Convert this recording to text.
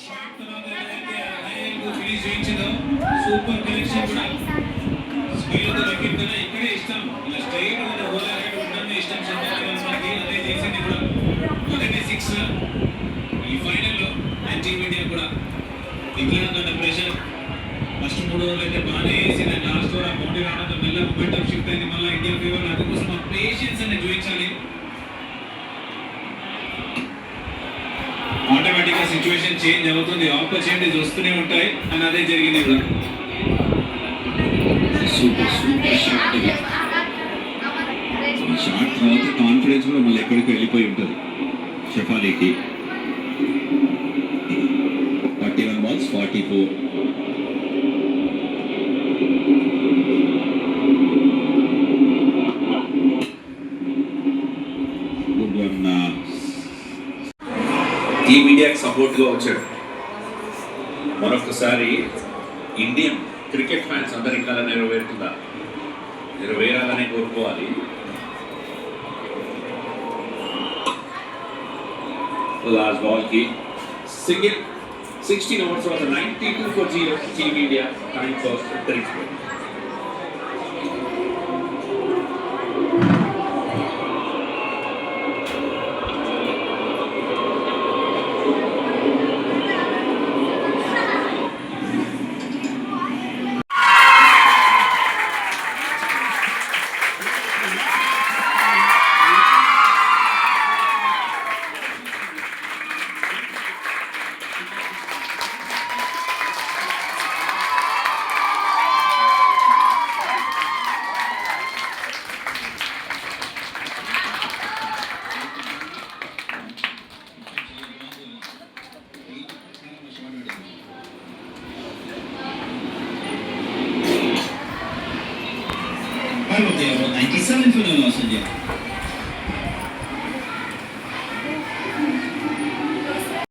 Shot super connection కూడా స్పీడ్తో తగ్గిందని ఇక్కడే ఇష్టం ఇలా స్ట్రైట్ ఉన్న ఉండడం ఇష్టం మనకి అదే చేసింది కూడా మొదటి సిక్స్ ఈ ఫైనల్లో టీమ్ ఇండియా కూడా ఇంగ్లాండ్ ప్రెషర్ ఫస్ట్ మూడు ఓవర్లు అయితే బాగానే బౌండరీ రావడంతో మెల్ల మొమెంటం షిఫ్ట్ అయింది. మళ్ళీ ఇండియా ఫేవర్ అందుకోసం ఆ పేషెన్స్ అనేది చూపించాలి ఆటోమేటిక్గా సిచ్యువేషన్ చేంజ్ అవుతుంది. ఆపర్చునిటీస్ వస్తూనే ఉంటాయి. అని అదే జరిగింది కూడా సూపర్ సూపర్ షాట్ షాట్ తర్వాత కాన్ఫిడెన్స్ కూడా మళ్ళీ ఎక్కడికి వెళ్ళిపోయి ఉంటుంది. షఫాలీకి forty one balls forty four one ఈ మీడియాకి సపోర్ట్గా వచ్చాడు. మరొకసారి ఇండియన్ క్రికెట్ ఫ్యాన్స్ అందరి కళ నెరవేరుతుందా? నెరవేరాలని కోరుకోవాలి. లాస్ట్ బాల్కి సింగిల్ సిక్స్టీన్ ఓవర్స్ వద్ద ninety two four zero team India time for ロという97分の終了。